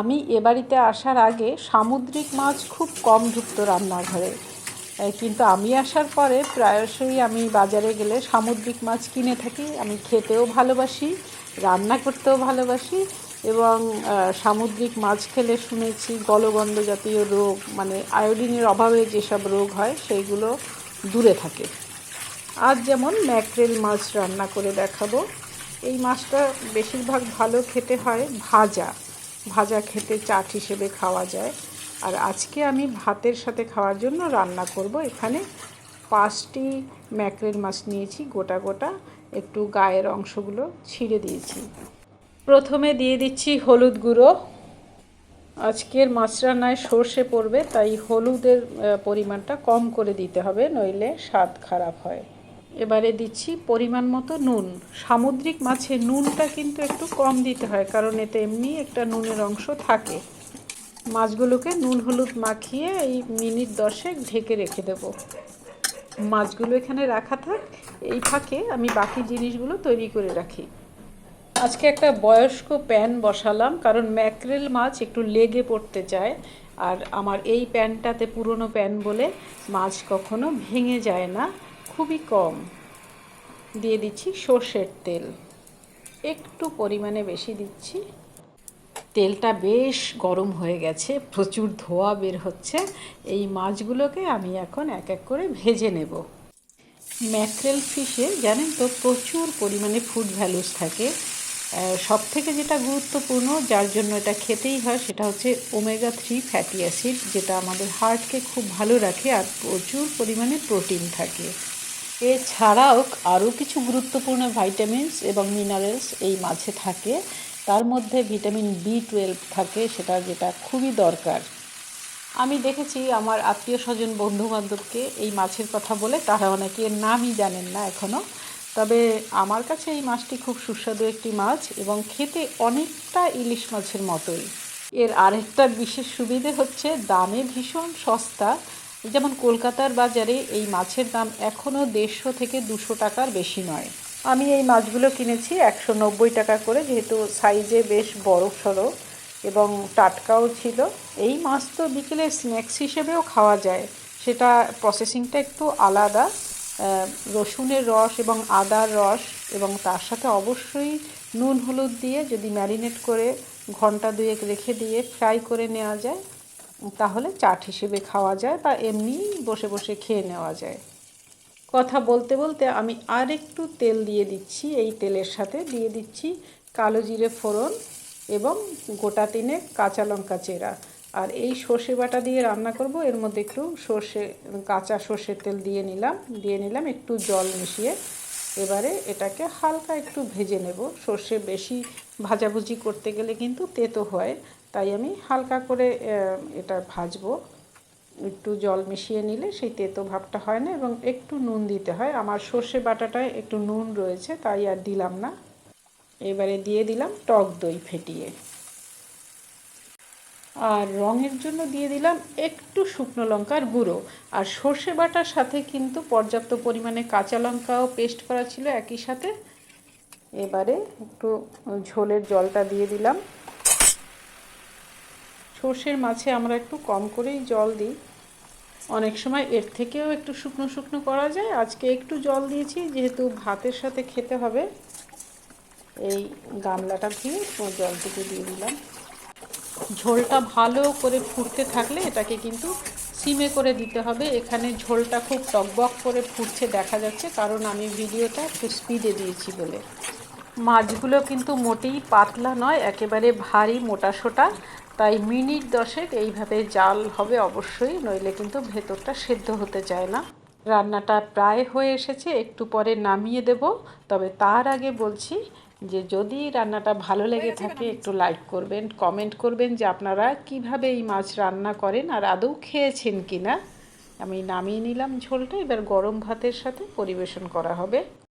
আমি এ বাড়িতে আসার আগে সামুদ্রিক মাছ খুব কম ঢুকতো রান্নাঘরে। কিন্তু আমি আসার পরে প্রায়শই আমি বাজারে গেলে সামুদ্রিক মাছ কিনে থাকি। আমি খেতেও ভালোবাসি, রান্না করতেও ভালোবাসি এবং সামুদ্রিক মাছ খেলে শুনেছি গলগণ্ড জাতীয় রোগ মানে আয়োডিনের অভাবে যেসব রোগ হয় সেইগুলো দূরে থাকে। আজ যেমন ম্যাকরেল মাছ রান্না করে দেখাবো। এই মাছটা বেশিরভাগ ভালো খেতে হয় ভাজা। ভাজা খেতে চাট হিসেবে খাওয়া যায়। আর আজকে আমি ভাতের সাথে খাওয়ার জন্য রান্না করব এখানে পাঁচটি ম্যাকরেল মাছ নিয়েছি, গোটা গোটা। একটু গায়ের অংশগুলো ছিঁড়ে দিয়েছি। প্রথমে দিয়ে দিচ্ছি হলুদ গুঁড়ো। আজকের মাছ রান্নায় সর্ষে পড়বে, তাই হলুদের পরিমাণটা কম করে দিতে হবে, নইলে স্বাদ খারাপ হয়। এবারে দিচ্ছি পরিমাণ মতো নুন। সামুদ্রিক মাছে নুনটা কিন্তু একটু কম দিতে হয়, কারণ এতে এমনি একটা নুনের অংশ থাকে। মাছগুলোকে নুন হলুদ মাখিয়ে এই মিনিট দশেক ঢেকে রেখে দেবো। মাছগুলো এখানে রাখা থাক, এই ফাঁকে আমি বাকি জিনিসগুলো তৈরি করে রাখি। আজকে একটা বয়স্ক প্যান বসালাম, কারণ ম্যাকরেল মাছ একটু লেগে পড়তে চায়, আর আমার এই প্যানটাতে পুরনো প্যান বলে মাছ কখনো ভেঙে যায় না। খুবই কম। দিয়ে দিচ্ছি সর্ষের তেল। একটু পরিমাণে বেশি দিচ্ছি। তেলটা বেশ গরম হয়ে গেছে, প্রচুর ধোয়া বের হচ্ছে। এই মাছগুলোকে আমি এখন এক এক করে ভেজে নেব। ম্যাকরেল ফিশে জানেন তো প্রচুর পরিমাণে ফুড ভ্যালুস থাকে। সব থেকে যেটা গুরুত্বপূর্ণ, যার জন্য এটা খেতেই হয়, সেটা হচ্ছে ওমেগা থ্রি ফ্যাটি অ্যাসিড যেটা আমাদের হার্টকে খুব ভালো রাখে আর প্রচুর পরিমাণে প্রোটিন থাকে। এছাড়াও আরও কিছু গুরুত্বপূর্ণ ভাইটামিনস এবং মিনারেলস এই মাছে থাকে। তার মধ্যে ভিটামিন বি টুয়েলভ থাকে, সেটা যেটা খুবই দরকার। আমি দেখেছি আমার আত্মীয় স্বজন বন্ধু বান্ধবকে এই মাছের কথা বলে, তারা অনেকে নামই জানেন না এখনও তবে আমার কাছে এই মাছটি খুব সুস্বাদু একটি মাছ এবং খেতে অনেকটা ইলিশ মাছের মতোই। এর আরেকটা বিশেষ সুবিধে হচ্ছে, দামে ভীষণ সস্তা। যেমন কলকাতার বাজারে এই মাছের দাম এখনও দেড়শো থেকে দুশো টাকার বেশি নয়। আমি এই মাছগুলো কিনেছি একশো নব্বই টাকা করে, যেহেতু সাইজে বেশ বড় সড়ো এবং টাটকাও ছিল। এই মাছ তো বিকেলে স্ন্যাক্স হিসেবেও খাওয়া যায়। সেটা প্রসেসিংটা একটু আলাদা। রসুনের রস এবং আদার রস এবং তার সাথে অবশ্যই নুন হলুদ দিয়ে যদি ম্যারিনেট করে ঘণ্টা দুয়েক রেখে দিয়ে ফ্রাই করে নেওয়া যায়। তাহলে চাট হিসেবে খাওয়া যায় বা এমনি বসে বসে খেয়ে নেওয়া যায়। কথা বলতে বলতে আমি আর একটু তেল দিয়ে দিচ্ছি, এই তেলের সাথে দিয়ে দিচ্ছি কালো জিরে ফোড়ন এবং গোটা তিনে কাঁচা লঙ্কা চেরা। আর এই সর্ষে বাটা দিয়ে রান্না করব, এর মধ্যে একটু সর্ষে, কাঁচা সর্ষের তেল দিয়ে নিলাম দিয়ে নিলাম একটু জল মিশিয়ে। এবারে এটাকে হালকা একটু ভেজে নেব। সর্ষে বেশি ভাজাভুজি করতে গেলে কিন্তু তেতো হয়। তাই আমি হালকা করে এটা ভাজবো। একটু জল মিশিয়ে নিলে সেই তেতো ভাবটা হয় না এবং একটু নুন দিতে হয়। আমার সর্ষে বাটাটায় একটু নুন রয়েছে, তাই আর দিলাম না। এবারে দিয়ে দিলাম টক দই ফেটিয়ে। আর রঙের জন্য দিয়ে দিলাম একটু শুকনো লঙ্কার গুঁড়ো। আর সর্ষে বাটার সাথে কিন্তু পর্যাপ্ত পরিমাণে কাঁচা লঙ্কাও পেস্ট করা ছিল একই সাথে। এবারে একটু ঝোলের জলটা দিয়ে দিলাম। সর্ষের মাছে আমরা একটু কম করেই জল দিই। অনেক সময় এর থেকেও একটু শুকনো শুকনো করা যায়। আজকে একটু জল দিয়েছি, যেহেতু ভাতের সাথে খেতে হবে। এই গামলাটা ধুয়ে জলটুকু দিয়ে দিলাম। ঝোলটা ভালো করে ফুটতে থাকলে এটাকে কিন্তু সিমে করে দিতে হবে। এখানে ঝোলটা খুব টকবক করে ফুটছে দেখা যাচ্ছে, কারণ আমি ভিডিওটা একটু স্পিডে দিয়েছি বলে। মাছগুলো কিন্তু মোটেই পাতলা নয়, একেবারে ভারী মোটাসোটা তাই মিনিট দশেক এইভাবে জাল হবে অবশ্যই নইলে কিন্তু ভেতরটা সেদ্ধ হতে চায় না। রান্নাটা প্রায় হয়ে এসেছে একটু পরে নামিয়ে দেব। তবে তার আগে বলছি যে যদি রান্নাটা ভালো লেগে থাকে একটু লাইক করবেন কমেন্ট করবেন যে আপনারা কীভাবে এই মাছ রান্না করেন আর আদৌ খেয়েছেন কি না আমি নামিয়ে নিলাম ঝোলটা এবার গরম ভাতের সাথে পরিবেশন করা হবে।